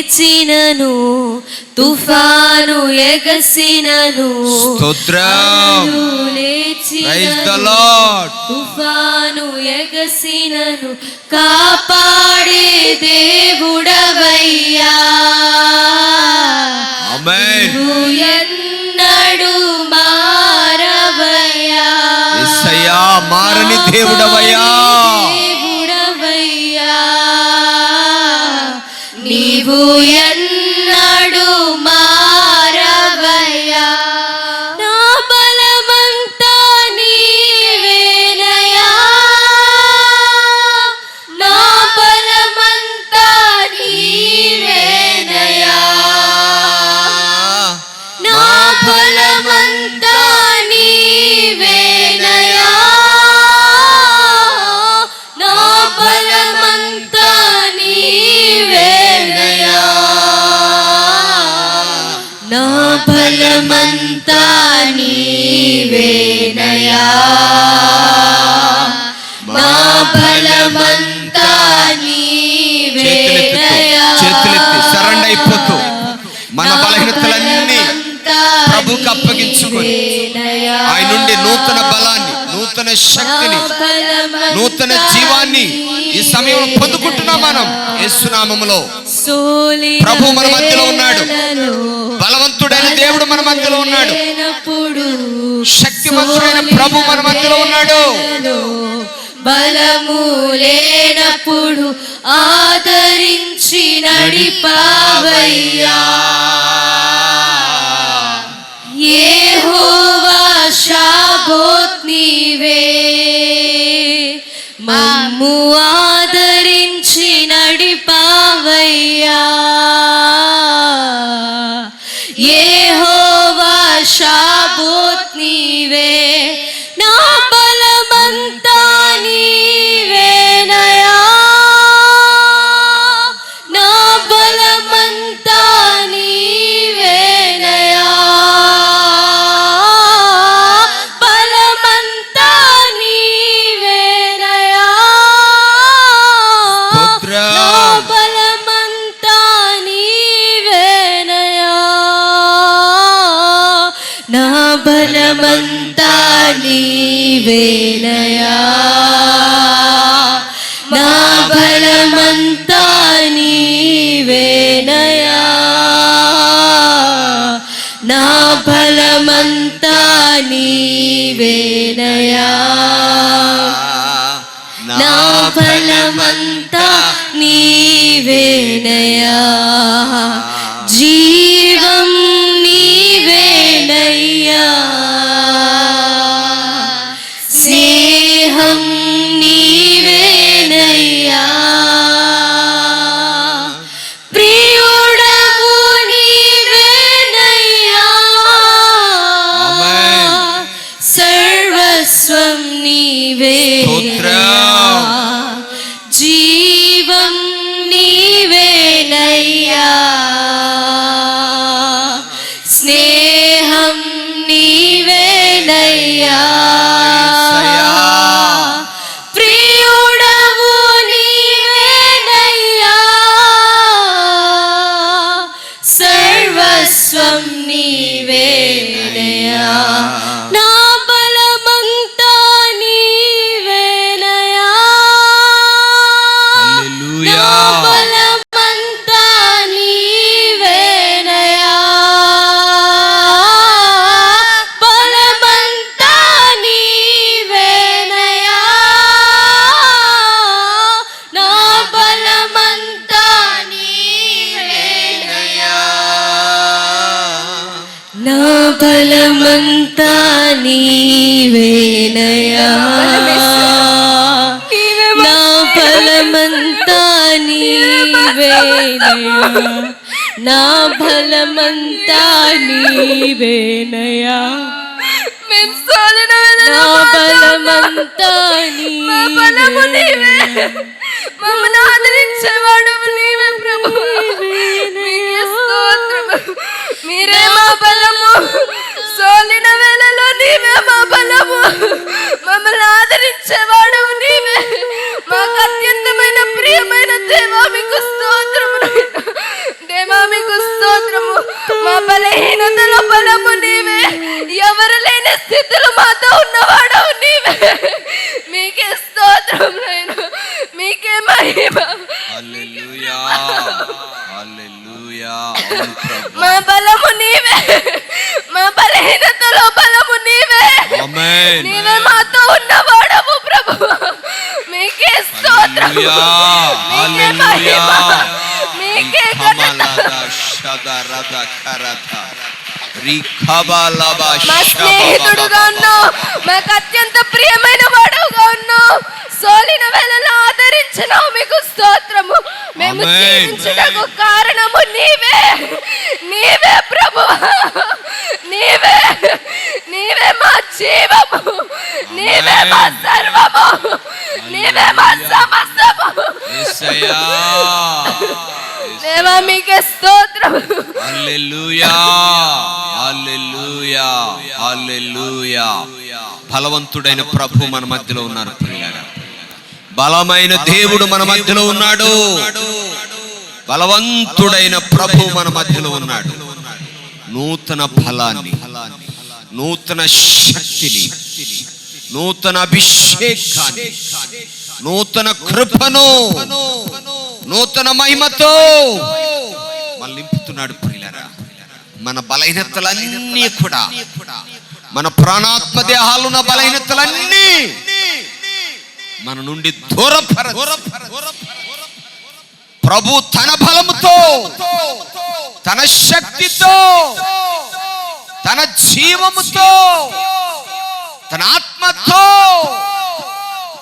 లేచినను తుఫాను ఎగసినను. స్తోత్రం. తుఫాను ఎగసినను. కాపాడే దేవుడవయ్యా. ఎన్నడు మారవయ్యా. మారని దేవుడవయ్యా. నీవు బలమంతా నీవేనయ్యా నా బలమంతా చేతులెత్తుతూ నీవేనయ్యా చేతులెత్తి సరెండర్ అయిపోతూ. మన బలహీనతలన్నీ ప్రభువుకు అప్పగించుకొని ఆయన నుండి నూతన బలాన్ని నూతన శక్తిని నూతన జీవాన్ని ఈ సమయంలో పొందుకుంటున్నాం మనం. యేసునామములో ప్రభు మన మధ్యలో ఉన్నాడు. బలవంతుడైన దేవుడు మన మధ్యలో ఉన్నాడు. శక్తివంతుడైన ప్రభు మన మధ్యలో ఉన్నాడు. బలము లేనప్పుడు ఆదరించి నడిపావయ్యా. షాబోత్ నీవే. మమ్ము Asha బలమంతా నీవేనయా నా బలమంతా నీవేనయా నా బలమంతా నీవేనయా నా బలమంతా ఫలమంతా నీవేనయా నా ఫలమంతా నీవేనయా నా ఫలమంతా నీవేనయా నా నీవే నీవే. మమ్మల్ని ఆదరించేవాడు నీవే. ప్రభు మీరే మా బలము. సోలిన వేళలో నీవే మా బలము. మమ్మల్ని ఆదరించేవాడు నీవే. మాకు అత్యంతమైన ప్రియమైన దేవా మీకు స్తోత్రము. బలహీనతలో బలము నీవే. ఎవరు లేని స్థితిలో మాతో ఉన్నవాడు నీవే. మీకే స్తోత్రం నేను మీకే మహిమ. మా బలము నీవే. మా బలహీనతలో బలము నీవే. నీవే మాతో ఉన్నవాడవు ప్రభు. మీకే స్తోత్రం మీకే మహిమ. మా స్నేహితుడుగా ఉన్నావు. మాకు అత్యంత ప్రియమైన వాడుగా ఉన్నావు. సోలిన వేళలో ఆదరించినావు. మీకు స్తోత్రము. మేము. జీవించటకు కారణము నీవే. నీవే ప్రభు. నీవే. నీవే మా జీవము. నీవే మా. సర్వము. నీవే మా సమస్తము. దేవా మీకే స్తోత్రం. హల్లెలూయా. హల్లెలూయా. హల్లెలూయా. బలవంతుడైన ప్రభు మన మధ్యలో ఉన్నారు ప్రియులారా. బలమైన దేవుడు మన మధ్యలో ఉన్నాడు. బలవంతుడైన ప్రభు మన మధ్యలో ఉన్నాడు. నూతన ఫలాన్ని. నూతన శక్తిని. నూతన అభిషేకాన్ని. నూతన కృపను. నూతన మహిమతో. మళ్ళీ నింపుతున్నాడు ప్రియులరా. మన బలహీనతలన్నీ కూడా. మన ప్రాణాత్మ దేహాలున్న బలహీనతలన్నీ మన నుండి దూరపర ప్రభు తన బలముతో తన శక్తితో తన జీవముతో తన ఆత్మతో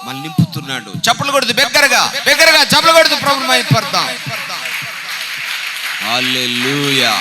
మళ్ళీ నింపుతున్నాడు చప్పలు కొడుతు బిగ్గరగా బిగ్గరగా చప్పలు కొడుతు ప్రభు మైపడతాం హల్లెలూయా